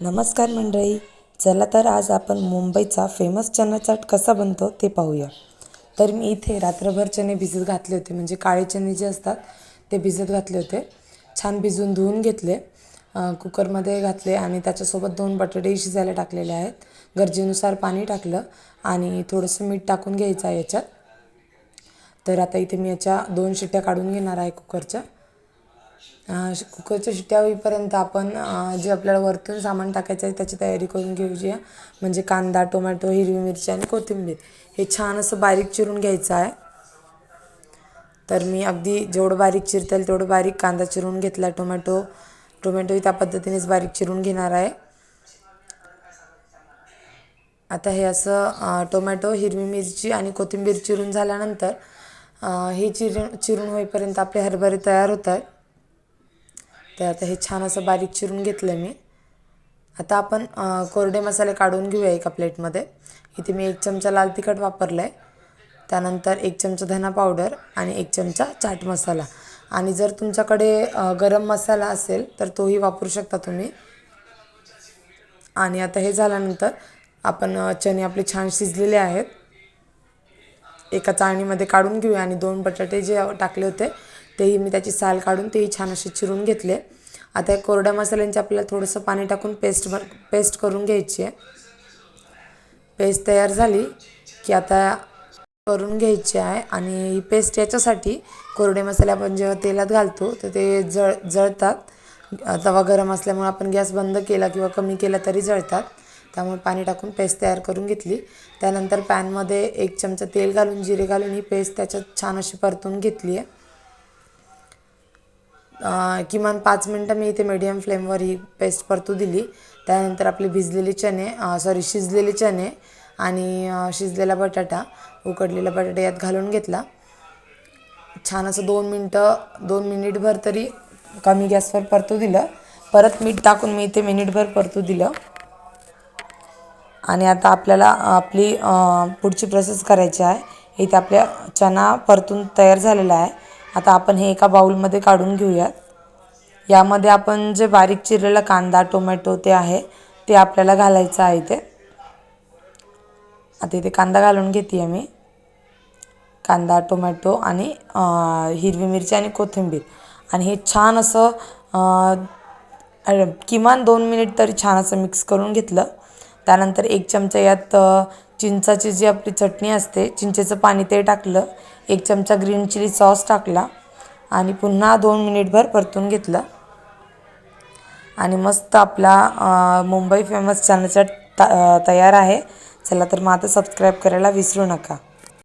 नमस्कार मंडळी चला तर आज आपण मुंबईचा फेमस चना चाट कसा बनतो ते पाहूया. तर मी इथे रात्रभर चणे भिजत घातले होते म्हणजे काळे चणे जे असतात ते भिजत घातले होते. छान भिजून धुवून घेतले कुकरमध्ये घातले आणि त्याच्यासोबत दोन बटाटे शिजायला टाकलेले आहेत. गरजेनुसार पाणी टाकलं आणि थोडंसं मीठ टाकून घ्यायचं आहे याच्यात. तर आता इथे मी याच्या दोन शिट्ट्या काढून घेणार आहे कुकरच्या. कुकरच्या शिट्ट्या होईपर्यंत आपण जे आपल्याला वरतून सामान टाकायचं आहे त्याची तयारी करून घेऊया म्हणजे कांदा टोमॅटो हिरवी मिरची आणि कोथिंबीर. हे छान असं बारीक चिरून घ्यायचं आहे. तर मी अगदी जेवढं बारीक चिरता येईल तेवढं बारीक कांदा चिरून घेतला टोमॅटो. टोमॅटोही त्या पद्धतीनेच बारीक चिरून घेणार आहे. आता हे असं टोमॅटो हिरवी मिरची आणि कोथिंबीर चिरून झाल्यानंतर हे चिरून चिरून होईपर्यंत आपले हरभरे तयार होत आहेत तर आता हे छान असं बारीक चिरून घेतलं आहे मी. आता आपण कोरडे मसाले काढून घेऊया एका प्लेटमध्ये. इथे मी एक चमचा लाल तिखट वापरलं आहे त्यानंतर एक चमचा धना पावडर आणि एक चमचा चाट मसाला. आणि जर तुमच्याकडे गरम मसाला असेल तर तोही वापरू शकता तुम्ही. आणि आता हे झाल्यानंतर आपण चणे आपले छान शिजलेले आहेत. एका चाळणीमध्ये काढून घेऊया आणि दोन बटाटे जे टाकले होते तेही मी त्याची साल काढून तेही छान असे चिरून घेतले. आता या कोरड्या मसाल्यांचे आपल्याला थोडंसं पाणी टाकून पेस्ट ब पेस्ट करून घ्यायची आहे. पेस्ट तयार झाली की आता करून घ्यायची आहे आणि ही पेस्ट याच्यासाठी कोरडे मसाले आपण जेव्हा तेलात घालतो तर ते जळ जळतात. तवा गरम असल्यामुळे आपण गॅस बंद केला किंवा कमी केला तरी जळतात. त्यामुळे पाणी टाकून पेस्ट तयार करून घेतली. त्यानंतर पॅनमध्ये एक चमचा तेल घालून जिरे घालून ही पेस्ट त्याच्यात छान अशी परतून घेतली आहे. किमान पाच मिनटं मी इथे मीडियम फ्लेमवर ही पेस्ट परतू दिली. त्यानंतर आपले भिजलेले चणे सॉरी शिजलेले चणे आणि शिजलेला बटाटा उकडलेला बटाटा यात घालून घेतला. छान असं दोन मिनटं दोन मिनिटभर तरी कमी गॅसवर परतू दिलं. परत मीठ टाकून मी इथे मिनिटभर परतू दिलं. आणि आता आपल्याला आपली पुढची प्रोसेस करायची आहे. इथे आपल्या चणा परतून तयार झालेला आहे. आता आपण हे एका बाउलमध्ये काढून घेऊयात. यामध्ये आपण जे बारीक चिरलेला कांदा टोमॅटो ते आहे ते आपल्याला घालायचं आहे इथे. आता इथे कांदा घालून घेते आहे मी. कांदा टोमॅटो आणि हिरवी मिरची आणि कोथिंबीर. आणि हे छान असं किमान दोन मिनिट तरी छान असं मिक्स करून घेतलं. त्यानंतर एक चमचा यात चिंचाची जी आपली चटणी असते चिंचेचं पाणी ते टाकलं एक चमचा ग्रीन चिली सॉस टाकला आणि पुन्हा दोन मिनिटभर परतून घेतलं. आणि मस्त आपला मुंबई फेमस चना ता- तयार आहे. चला तर मग आता सबस्क्राईब करायला विसरू नका.